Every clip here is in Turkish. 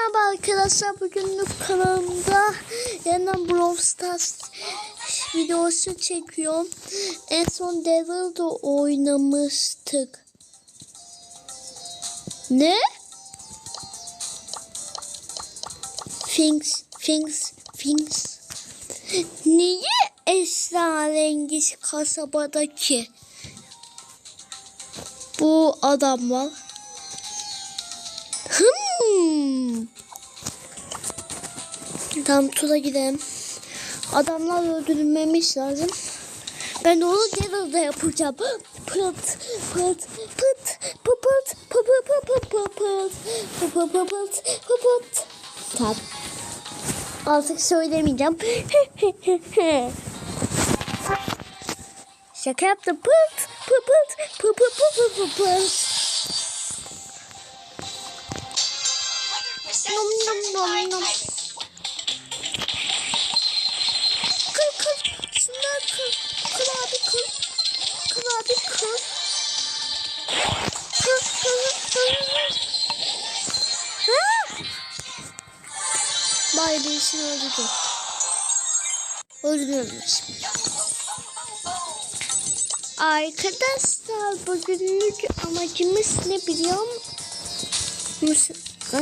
Merhaba arkadaşlar bugünlük kanalımda yeniden Brawl Stars videosu çekiyorum. En son Devil'da oynamıştık. Ne? Things, things, things. Niye esrarengiz kasabadaki bu adamlar? Tam tura gidelim. Adamlar öldürülmemiş lazım. Ben de onu Devil'da yapacağım. Pırt, pırt, pırt, pıpırt, pıpırt, pıpırt, pıpırt, pıpırt, pıpırt, pıpırt. Tamam. Artık söylemeyeceğim. Şaka yaptım. Pırt, pıpırt, pıpırt, pıpırt, pıpırt. Nom nom nom nom. Öldürmemiş. Arkadaşlar bugünlük amacımız ne biliyor musun?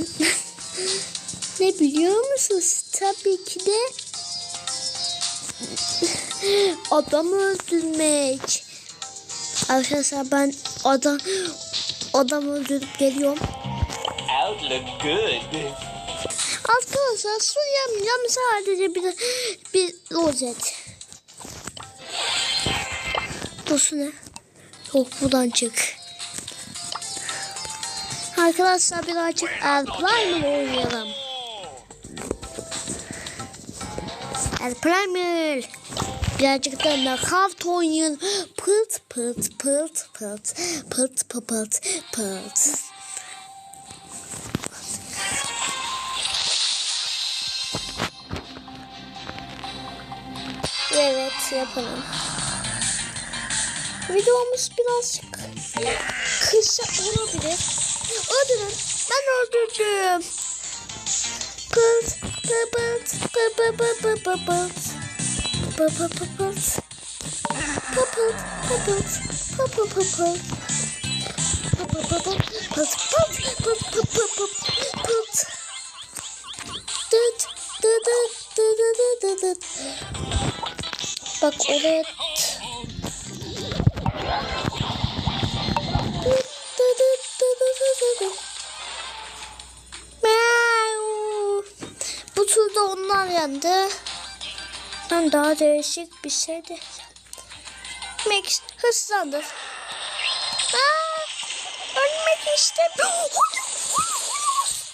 ne biliyor musunuz? Tabii ki de adam öldürmek. Arkadaşlar ben adam adam öldürüp geliyorum. Outlook good. Arkadaşlar su yapacağım sadece bir, bir rozet. Bu ne? Yok buradan çık. Arkadaşlar birazcık Elprime'ı oynayalım. Elprime'ı. Birazcık da nakavt oynayın. Pıt pıt pıt pıt pıt pıt pıt pıt. pıt. Evet yapalım. Videomuz birazcık kısa olabilir. Öldürün. Ben öldürdüm. Pılt pılt pılt pılt pılt pılt pılt pılt pılt pılt pılt pılt Pıpılt, pıpılt, pıpılt, pıpılt. Pıpılt, pıpılt, pılt, pılt, pılt, pılt, pılt, pılt, pılt. Dıt, dı, dı, Bak oraya Bu turda onlar yendi. Ben daha değişik bir şey de Max hızlandı. Aa, ölmek işte.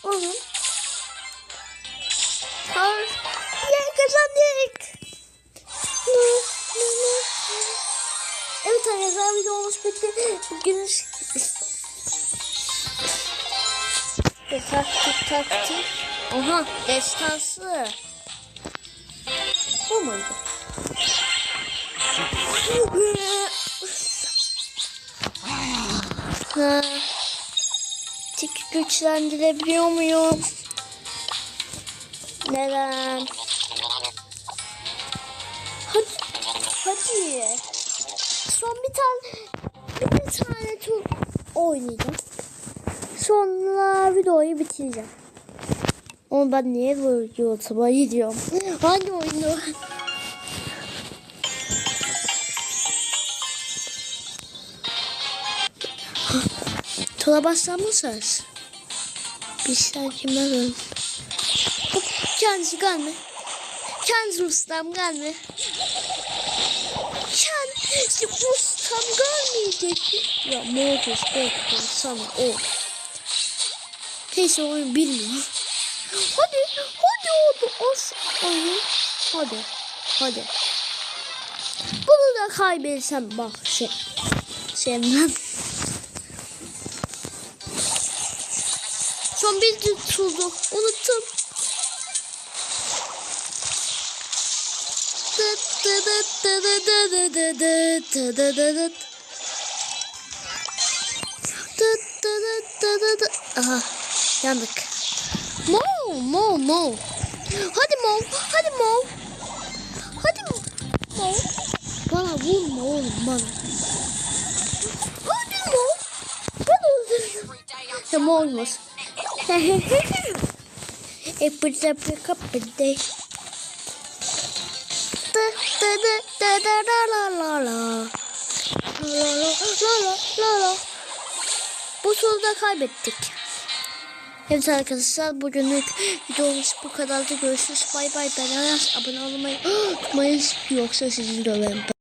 Oğlum. Hayır. Ya kazandım. Görüş. Taktik taktik. Oha destansı. Bu muydu? Ha. Tik güçlendirebiliyor muyum? Neden? Hadi. Hadi. Son bir tane tane tur oynayacağım. Sonra videoyu bitireceğim. Ama ben niye YouTube'a gidiyorum? Hangi oyunu? Tura başlamışsınız. Bir sakin bakın. Kendisi gelme. Kendisi ustam gelme. Kendisi ustam gelmeyecek. Ya Mortis bekle sana o. Neyse oyun bilmiyor. Hadi, hadi hadi os oyun. Hadi, hadi. Bunu da kaybetsem bak şey. Sevmem. Son bir tutuldu. Unuttum. Aha yandık. Mol mol mol. Hadi mol hadi mol. Hadi mol. Bana vurma oğlum bana. Hadi mol. Ben öldürdüm. Tamam olmaz. Hepinize bir kapıdayım. Bu turda kaybettik. Evet arkadaşlar bugünlük videomuz bu kadardı. Görüşürüz. Bay bay. Ben. Abone olmayı unutmayın. Yoksa sizi döverim.